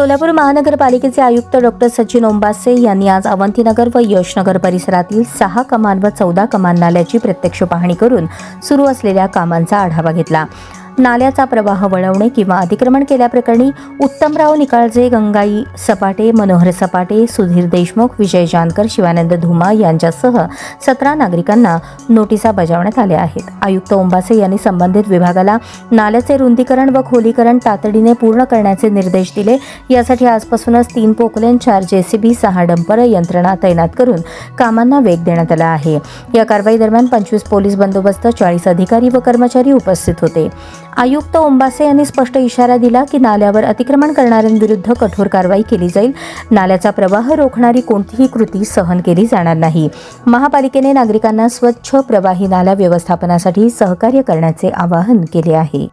सोलापूर महानगरपालिकेचे आयुक्त डॉक्टर सचिन ओंबासे यांनी आज अवंतीनगर व यशनगर परिसरातील सहा कमान व चौदा कमान नाल्याची प्रत्यक्ष पाहणी करून सुरू असलेल्या कामांचा आढावा घेतला. नाल्याचा प्रवाह वळवणे किंवा अतिक्रमण केल्याप्रकरणी उत्तमराव निकाळजे गंगाई सपाटे मनोहर सपाटे सुधीर देशमुख विजय जानकर शिवानंद धुमा यांच्यासह सतरा नागरिकांना नोटिसा बजावण्यात आल्या आहेत. आयुक्त ओंबासे यांनी संबंधित विभागाला नाल्याचे रुंदीकरण व खोलीकरण तातडीने पूर्ण करण्याचे निर्देश दिले. यासाठी आजपासूनच तीन पोकलेन चार जेसीबी सहा डंपर यंत्रणा तैनात करून कामांना वेग देण्यात आला आहे. या कारवाई दरम्यान पंचवीस पोलीस बंदोबस्त चाळीस अधिकारी व कर्मचारी उपस्थित होते. आयुक्त ओंबासे यांनी स्पष्ट इशारा दिला की नाल्यावर अतिक्रमण करणाऱ्यांविरुद्ध कठोर कारवाई केली जाईल. नाल्याचा प्रवाह रोखणारी कोणतीही कृती सहन केली जाणार नाही. महापालिकेने नागरिकांना स्वच्छ प्रवाही नाला व्यवस्थापनासाठी सहकार्य करण्याचे आवाहन केले आहे.